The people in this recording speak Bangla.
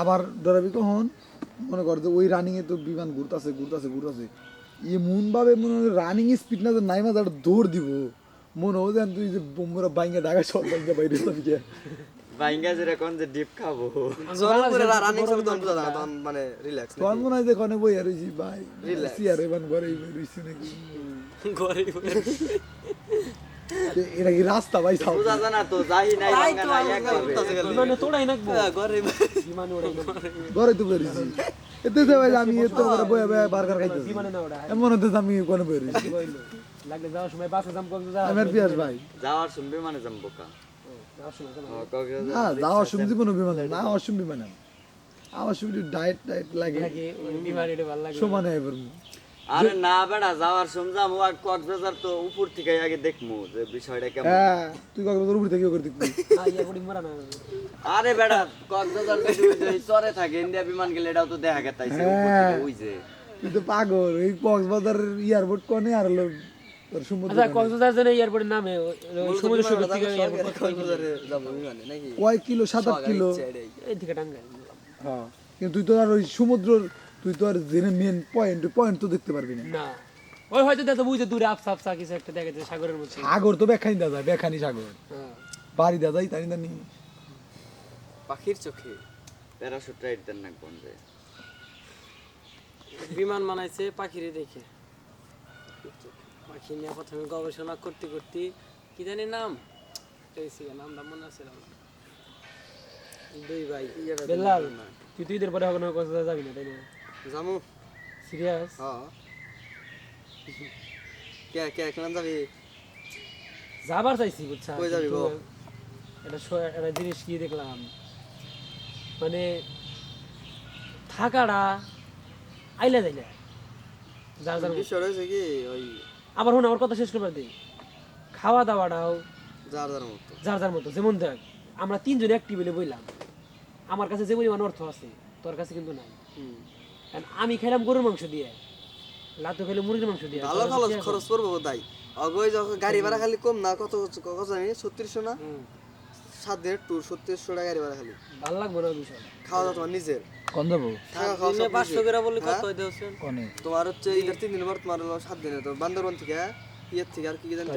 আবার ডরাবি কখন? মনে কর যে ওই রানিং এ তো বিমান ঘুরতাছে ঘুরতাছে ঘুরতাছে। এমন ভাবে মনে হয় রানিং স্পিড না নাই মাঝে একটা দৌড় দিব। মনে হয় যেন তুই যে বোমরা বাইঙ্গা ঢাকা সব বাইঙ্গা বাইরে যাবি কে? বাইঙ্গা যেরকম যে ডিপ খাব। রানিং যায় না, মানে রিল্যাক্স তখন মনে হয় যে কনে বই আর রইছি ভাই। Relax. সিয়ার এবার ঘরে রইছি নাকি? ঘরে তো এটা কি রাস্তা ভাই সাউ বুঝা যায় না তো যাই নাই তো নাই আমি একভাবে। তোড়াই নাকবো ঘরে বিমানে ওড়াই ঘরে তো বেরিয়েছি এতে যে ভাই আমি এত করে বয়ে বয়ে বার্গার খাইতেছি। বিমানে না ওড়া এমন হতে আমি কোনে বেরিয়েছি লাগলে যাওয়ার সময় বাসে যাম কক্স যাওয়ার আমার পিয়াস ভাই। যাওয়ার শুনবে মানে যাম বোকা। সময় কক্সবাজার না যাওয়ার সময় জীবনে বিমান না সময় বিমান আমার সময় ডায়েট ডায়েট লাগে। লাগে বিমানে ভালো লাগে। সমানে এবার আরে না বেটা যাওয়ার সময় যাব আর কক্সবাজার তো উপর থেকে আগে দেখমু যে বিষয়টা কেমন। হ্যাঁ তুই কক্সবাজার উপরে থেকে করে দেখবি। না ইয়া বডি মরা না। আরে বেটা কক্সবাজার যদি ওই যে চরে থাকে ইন্ডিয়া বিমান গেলে এটাও তো দেখা গেতাইছে উপর থেকে ওই যে। তুই তো পাগল কক্সবাজার এয়ারপোর্ট কনে আর হলো আচ্ছা কক্সবাজার যেন এয়ারপোর্টের নামে ওই- এয়ারপোর্ট কক্সবাজারে বিমানে নাকি? কয় কিলো? সাত আট কিলো? হ্যাঁ কিন্তু তুই তো আর ওই সমুদ্র তুই তো আর জেনে মেন পয়েন্ট পয়েন্ট তো দেখতে পারবি না। না। ওই হয়তো দেখো বুঝে দূরে আফসা আফসা কিছু একটা দেখা যায় সাগরের মধ্যে। সাগর তো বেখানি দাদা বেখানি সাগর। হ্যাঁ। বাড়ি দাদাই তাই জানি পাখির চোখে প্যারাশুট রাইড দেন না বিমান বানাইছে পাখিরে দেখে। পাখি নিয়ে প্রথমে গবেষণা করতে করতে কি জানি নাম? নামটা মনে আছে না। দুই ভাই। বেলাল তুই তুই পরে হবে না কক্সবাজার যাবি না তাই না? জামু? সিরিয়াস হ্যাঁ কে কে কেমন যাবি? যাবার চাইছি বুঝছা কই যাবি গো? এটা একটা জিনিস কি দেখলাম? মানে থাকাটা আইলে যাইলে। যার যার মতো। বিষয় রয়েছে কি? ওই আবার শুনে আমার কথা শেষ করবার দিই খাওয়া দাওয়াটাও যার যার মতো। যার যার মতো যেমন দেখ আমরা তিনজন এক টেবিলে বইলাম। আমার কাছে যে পরিমাণ অর্থ আছে তোর কাছে কিন্তু নাই। আমি খেলাম গরুর মাংস দিয়ে। লাতু খেলে মুরগির মাংস দিয়ে। ভালো ভালো খরচ করব তাই। অগয় যখন গাড়ি ভাড়া খালি কম না কত কত জানি? ছত্রিশশো না? সাত দিনের ট্যুর ছত্রিশশো টাকা গাড়ি ভাড়া খালি। ভালো লাগবে না বিষয় খাওয়া দাওয়া তোমার নিজের। হ্যাঁ? তোমার হচ্ছে ঈদের তিন দিন পর তোমার সাত দিনে তো বান্দরবন থেকে ইয়ের থেকে আর কি কি জানি